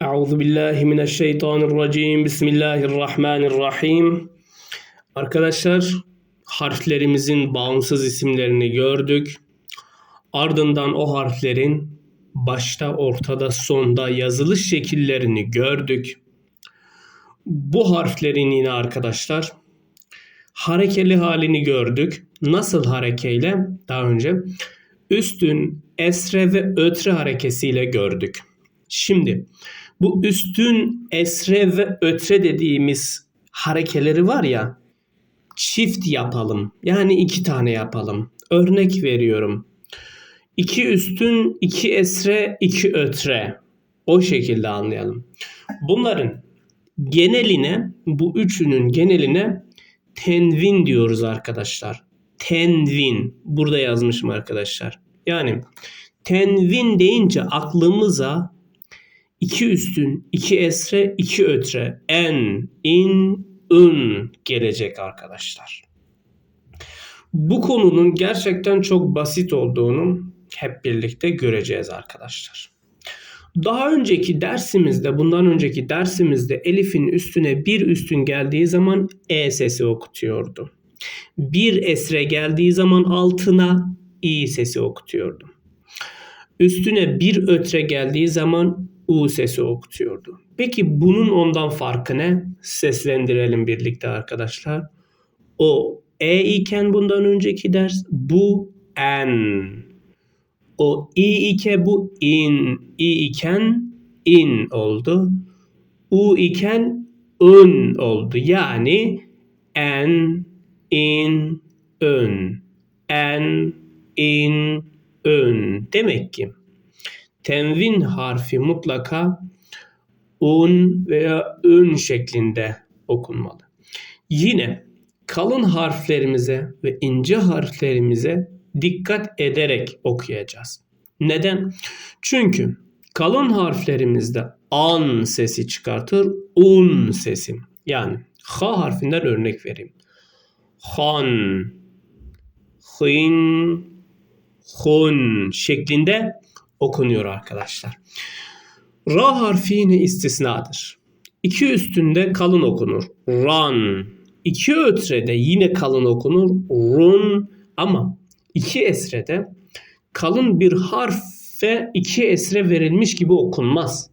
Euzu billahi mineşşeytanirracim. Bismillahirrahmanirrahim. Arkadaşlar harflerimizin bağımsız isimlerini gördük. Ardından o harflerin başta, ortada, sonda yazılış şekillerini gördük. Bu harflerin yine arkadaşlar harekeli halini gördük. Nasıl harekeyle? Daha önce üstün, esre ve ötre harekesiyle gördük. Şimdi bu üstün, esre ve ötre dediğimiz harekeleri var ya çift yapalım. Yani iki tane yapalım. Örnek veriyorum. İki üstün, iki esre, iki ötre. O şekilde anlayalım. Bunların geneline, bu üçünün geneline tenvin diyoruz arkadaşlar. Tenvin. Burada yazmışım arkadaşlar. Yani tenvin deyince aklımıza iki üstün, iki esre, iki ötre, en, in, ın gelecek arkadaşlar. Bu konunun gerçekten çok basit olduğunu hep birlikte göreceğiz arkadaşlar. Daha önceki dersimizde, bundan önceki dersimizde Elif'in üstüne bir üstün geldiği zaman E sesi okutuyordu. Bir esre geldiği zaman altına İ sesi okutuyordu. Üstüne bir ötre geldiği zaman U sesi okutuyordu. Peki bunun ondan farkı ne? Seslendirelim birlikte arkadaşlar. O E iken bundan önceki ders bu en. O i iken bu in. i iken in oldu. U iken un oldu. Yani en, in, ön. En, in, ön. Demek ki tenvin harfi mutlaka un veya ün şeklinde okunmalı. Yine kalın harflerimize ve ince harflerimize dikkat ederek okuyacağız. Neden? Çünkü kalın harflerimizde an sesi çıkartır, un sesi. Yani ha harfinden örnek vereyim. Han, hin, hun şeklinde okunuyor arkadaşlar. Ra harfi yine istisnadır. İki üstünde kalın okunur. Ran. İki ötrede yine kalın okunur. Run. Ama iki esrede kalın bir harfe iki esre verilmiş gibi okunmaz.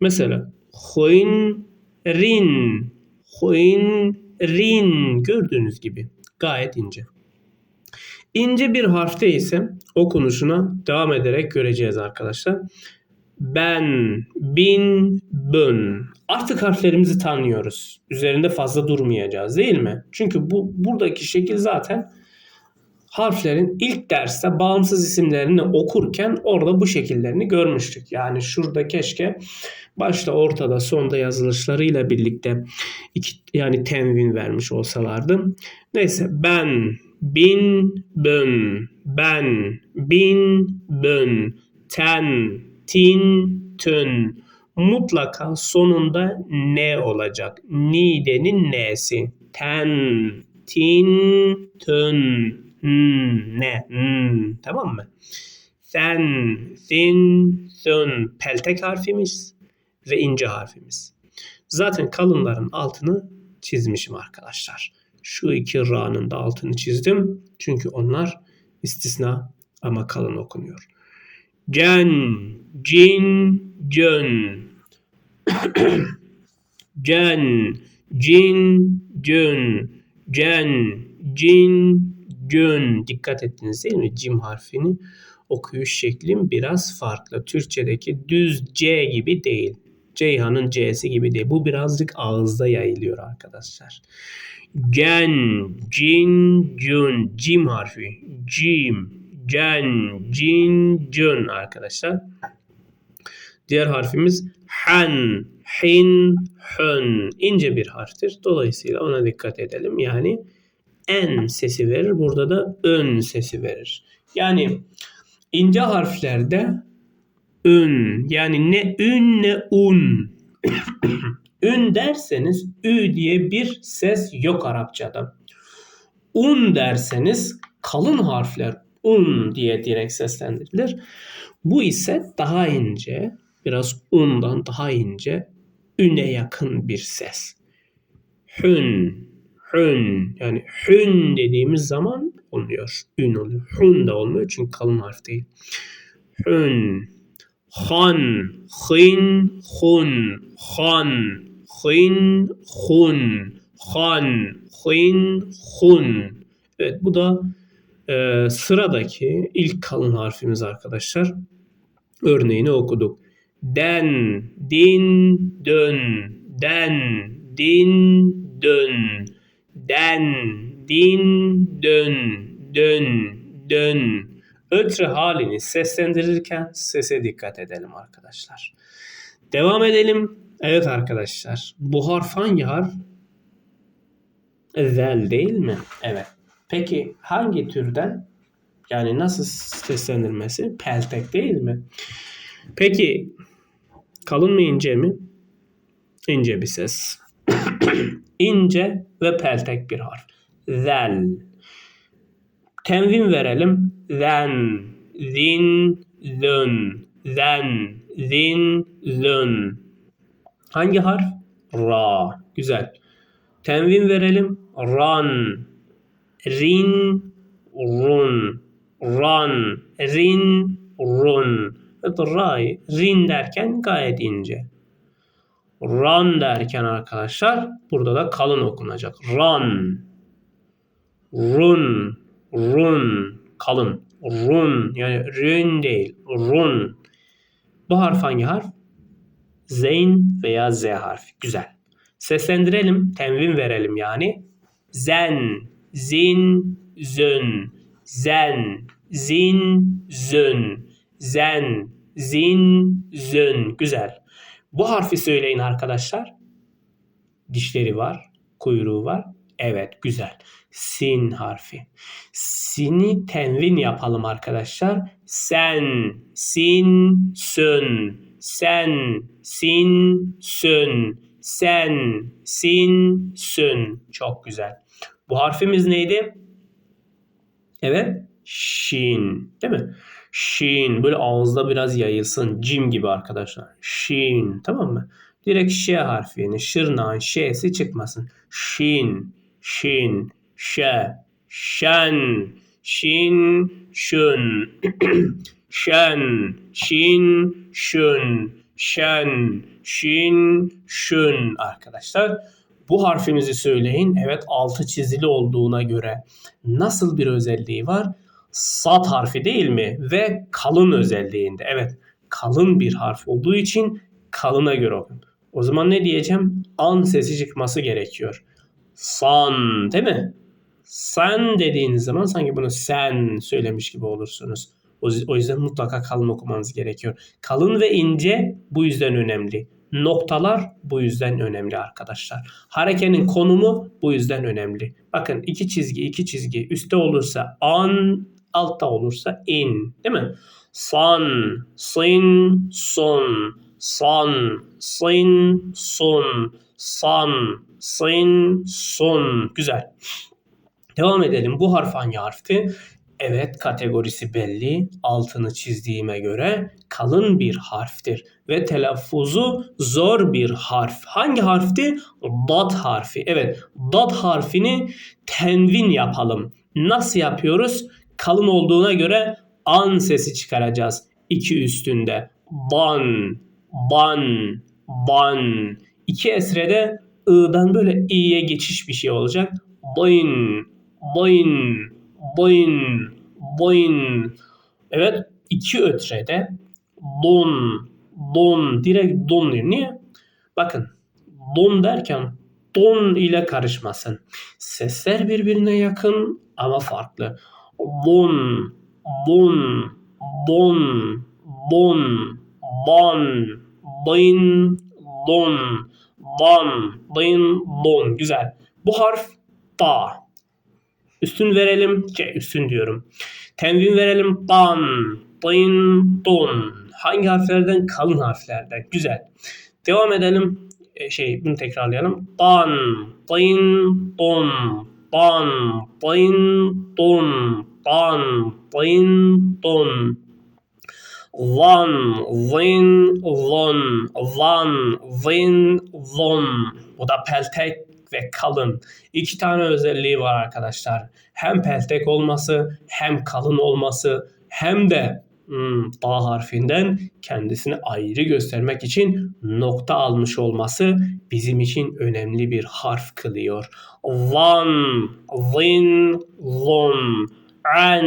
Mesela huin rin huin rin gördüğünüz gibi gayet ince. İnce bir harfte ise okunuşuna devam ederek göreceğiz arkadaşlar. Ben, bin, bön. Artık harflerimizi tanıyoruz. Üzerinde fazla durmayacağız değil mi? Çünkü bu buradaki şekil zaten harflerin ilk derste bağımsız isimlerini okurken orada bu şekillerini görmüştük. Yani şurada keşke başta ortada sonda yazılışlarıyla birlikte iki yani tenvin vermiş olsalardı. Neyse ben bin bön. Ben. Bin bön. Ten. Tin. Tün mutlaka sonunda ne olacak? Nidenin nesi? Ten. Tin. Tün hmm, ne? Hmm, tamam mı? Sen sin sün peltek harfimiz ve ince harfimiz. Zaten kalınların altını çizmişim arkadaşlar. Şu iki ra'nın da altını çizdim. Çünkü onlar istisna ama kalın okunuyor. Cen, cin, cön. Cen, cin, cön. Cen, cin, cön. Dikkat ettiniz değil mi? Cim harfini okuyuş şeklim biraz farklı. Türkçedeki düz C gibi değil. Ceyhan'ın C'si gibi değil. Bu birazcık ağızda yayılıyor arkadaşlar. Gen, cin, cün, cim harfi. Cim, cen, cin, cün arkadaşlar. Diğer harfimiz hen, hin, hön. İnce bir harftir. Dolayısıyla ona dikkat edelim. Yani en sesi verir. Burada da ön sesi verir. Yani ince harflerde ün yani ne ün ne un Ün derseniz ü diye bir ses yok Arapçada. Un derseniz kalın harfler un diye direkt seslendirilir. Bu ise daha ince, biraz undan daha ince, üne yakın bir ses. Hün, hün yani hün dediğimiz zaman olmuyor. Ün oluyor. Hun da olmuyor çünkü kalın harf değil. Hün, han, hin, hun, han, hin, hun, han, hin, hun. Evet bu da e, sıradaki ilk kalın harfimiz arkadaşlar. Örneğini okuduk. Den, din, dön, den, din, dön, den, din, dön, dön, dön. Ötre halini seslendirirken sese dikkat edelim arkadaşlar. Devam edelim. Evet arkadaşlar. Bu harf hangi harf? Zel değil mi? Evet. Peki hangi türden? Yani nasıl seslendirmesi? Peltek değil mi? Peki kalın mı ince mi? İnce bir ses. ince ve peltek bir harf. Zel. Tenvin verelim. Zen, zin, zön, zen, zin, zön. Hangi harf? Ra. Güzel. Tenvin verelim. Ran, rin, run, ran, rin, run. Evet, ra'yı rin derken gayet ince. Run derken arkadaşlar burada da kalın okunacak. Run, run, run, kalın. Run yani rün değil. Run. Bu harf hangi harf? Zeyn veya Z harfi. Güzel. Seslendirelim. Tenvin verelim yani. Zen, zin, zön. Zen, zin, zön. Zen, zin, zön. Güzel. Bu harfi söyleyin arkadaşlar. Dişleri var, kuyruğu var. Evet, güzel. Sin harfi. Sini tenvin yapalım arkadaşlar. Sen, sin, sön. Sen, sin, sön. Sen, sin, sön. Çok güzel. Bu harfimiz neydi? Evet. Şin. Değil mi? Şin. Böyle ağızda biraz yayılsın. Cim gibi arkadaşlar. Şin. Tamam mı? Direkt ş harfi yani şırnağın ş'si çıkmasın. Şin. Şin. Ş. Şen. Şin. Şün. Şen. Şin. Şün. Şen. Şin. Şün arkadaşlar. Bu harfimizi söyleyin. Evet altı çizili olduğuna göre nasıl bir özelliği var? Sat harfi değil mi? Ve kalın özelliğinde. Evet kalın bir harf olduğu için kalına göre okun. O zaman ne diyeceğim? An sesi çıkması gerekiyor. San değil mi? Sen dediğiniz zaman sanki bunu sen söylemiş gibi olursunuz. O yüzden mutlaka kalın okumanız gerekiyor. Kalın ve ince bu yüzden önemli. Noktalar bu yüzden önemli arkadaşlar. Harekenin konumu bu yüzden önemli. Bakın iki çizgi iki çizgi üstte olursa an altta olursa in değil mi? San, sin, sun, san, sin, sun, san, sin, sun. Güzel. Devam edelim. Bu harf hangi harfti? Evet kategorisi belli. Altını çizdiğime göre kalın bir harftir ve telaffuzu zor bir harf. Hangi harfti? Dat harfi. Evet, dat harfini tenvin yapalım. Nasıl yapıyoruz? Kalın olduğuna göre an sesi çıkaracağız. İki üstünde. Ban, ban, ban. İki esrede ı'dan böyle i'ye geçiş bir şey olacak. Boyun, boyun, boyun, boyun. Evet iki ötrede don, don, direkt don diyor. Niye? Bakın don derken don ile karışmasın. Sesler birbirine yakın ama farklı. Bon, bon, bon, bon, bon, bin, don, ban, bin, don. Güzel. Bu harf ta. Üstün verelim. Şey, üstün diyorum. Tenvin verelim. Ban, bin, don. Hangi harflerden? Kalın harflerden. Güzel. Devam edelim. E, şey bunu tekrarlayalım. Ban, bin, don, ban, bin, don, ban, bin, don. One, win, won, one, win, won. Bu da peltek ve kalın. İki tane özelliği var arkadaşlar. Hem peltek olması, hem kalın olması, hem de hmm, A harfinden kendisini ayrı göstermek için nokta almış olması bizim için önemli bir harf kılıyor. One, win, won. An,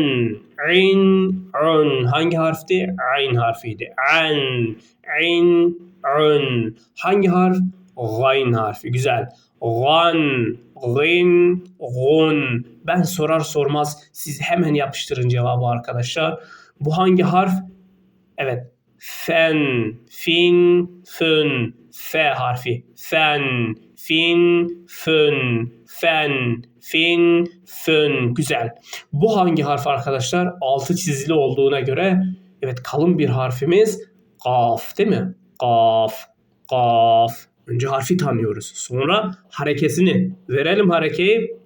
in, un. Hangi harfti? Ayn harfiydi. An, in, un. Hangi harf? Gayn harfi. Güzel. Gan, gin, gun. Ben sorar sormaz siz hemen yapıştırın cevabı arkadaşlar. Bu hangi harf? Evet. Fen, fin, fün. F harfi. Fen, fin, fün. Fen, fin, fün. Güzel. Bu hangi harf arkadaşlar? Altı çizili olduğuna göre evet kalın bir harfimiz. Kaf değil mi? Kaf, kaf. Önce harfi tanıyoruz. Sonra harekesini. Verelim harekeyi.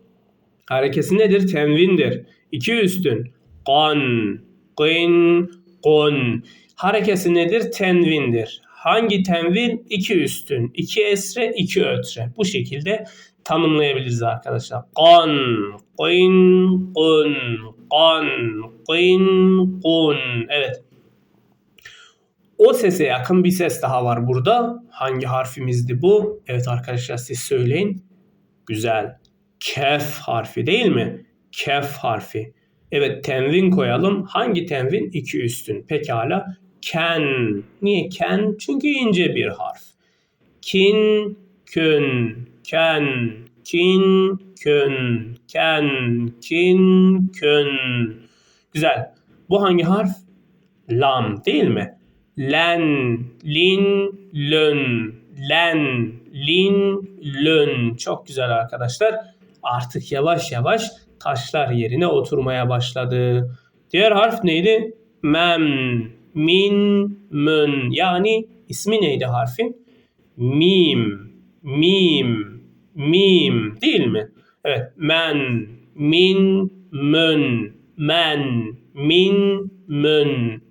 Harekesi nedir? Tenvindir. İki üstün. Kan, qin, kun. Harekesi nedir? Tenvindir. Hangi tenvin? İki üstün. iki esre, iki ötre. Bu şekilde tanımlayabiliriz arkadaşlar. Kan, qin, kun. Kan, qin, kun. Evet. O sese yakın bir ses daha var burada. Hangi harfimizdi bu? Evet arkadaşlar siz söyleyin. Güzel. Kef harfi değil mi? Kef harfi. Evet tenvin koyalım. Hangi tenvin? İki üstün. Pekala. Ken. Niye ken? Çünkü ince bir harf. Kin, kün, ken, kin, kün, ken, kin, kün. Güzel. Bu hangi harf? Lam değil mi? len, lin, lön, len, lin, lön. Çok güzel arkadaşlar. Artık yavaş yavaş taşlar yerine oturmaya başladı. Diğer harf neydi? Mem, min, mün. Yani ismi neydi harfin? Mim, mim, mim değil mi? Evet. Men, min, mün, men, min, mün.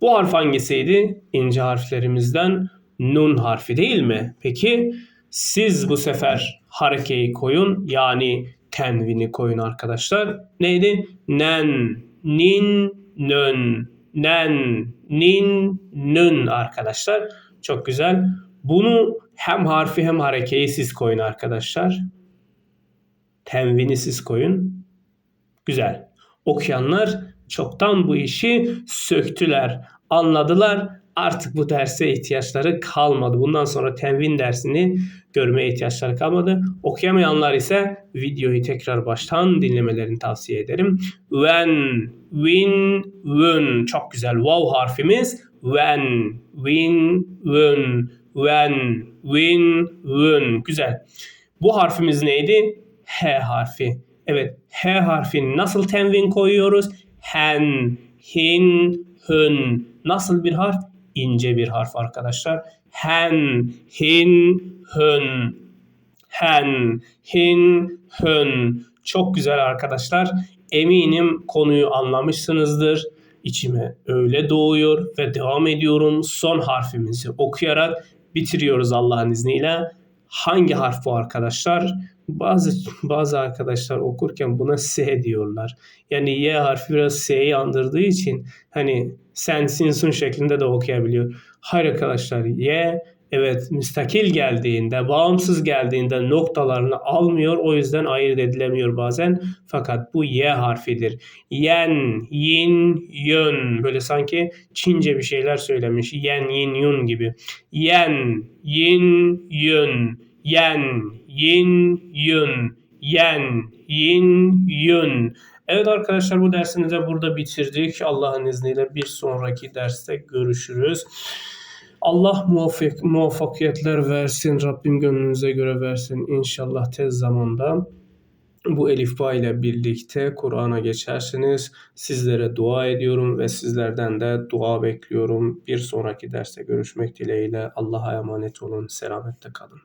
Bu harf hangisiydi? İnce harflerimizden nun harfi değil mi? Peki siz bu sefer harekeyi koyun yani tenvini koyun arkadaşlar. Neydi? Nen, nin, nön, nen, nin, nün arkadaşlar. Çok güzel. Bunu hem harfi hem harekeyi siz koyun arkadaşlar. Tenvini siz koyun. Güzel. Okuyanlar çoktan bu işi söktüler, anladılar. Artık bu derse ihtiyaçları kalmadı. Bundan sonra tenvin dersini görmeye ihtiyaçları kalmadı. Okuyamayanlar ise videoyu tekrar baştan dinlemelerini tavsiye ederim. When, win, win. Çok güzel. Wow harfimiz. When, win, win. When, win, win. Güzel. Bu harfimiz neydi? H harfi. Evet. H harfini nasıl tenvin koyuyoruz? hen, hin, hün. Nasıl bir harf? İnce bir harf arkadaşlar. Hen, hin, hün. Hen, hin, hün. Çok güzel arkadaşlar. Eminim konuyu anlamışsınızdır. İçime öyle doğuyor ve devam ediyorum. Son harfimizi okuyarak bitiriyoruz Allah'ın izniyle. Hangi harf bu arkadaşlar? Bazı bazı arkadaşlar okurken buna S diyorlar. Yani Y harfi biraz S'yi andırdığı için hani sen sinsun şeklinde de okuyabiliyor. Hayır arkadaşlar Y evet müstakil geldiğinde, bağımsız geldiğinde noktalarını almıyor. O yüzden ayırt edilemiyor bazen. Fakat bu Y harfidir. Yen, yin, yön. Böyle sanki Çince bir şeyler söylemiş. Yen, yin, yun gibi. Yen, yin, yun. Yen, yin, yun. Yen, yin, yun. Evet arkadaşlar bu dersimizi de burada bitirdik. Allah'ın izniyle bir sonraki derste görüşürüz. Allah muvaffak, muvaffakiyetler versin. Rabbim gönlünüze göre versin. İnşallah tez zamanda bu elifba ile birlikte Kur'an'a geçersiniz. Sizlere dua ediyorum ve sizlerden de dua bekliyorum. Bir sonraki derste görüşmek dileğiyle. Allah'a emanet olun. Selametle kalın.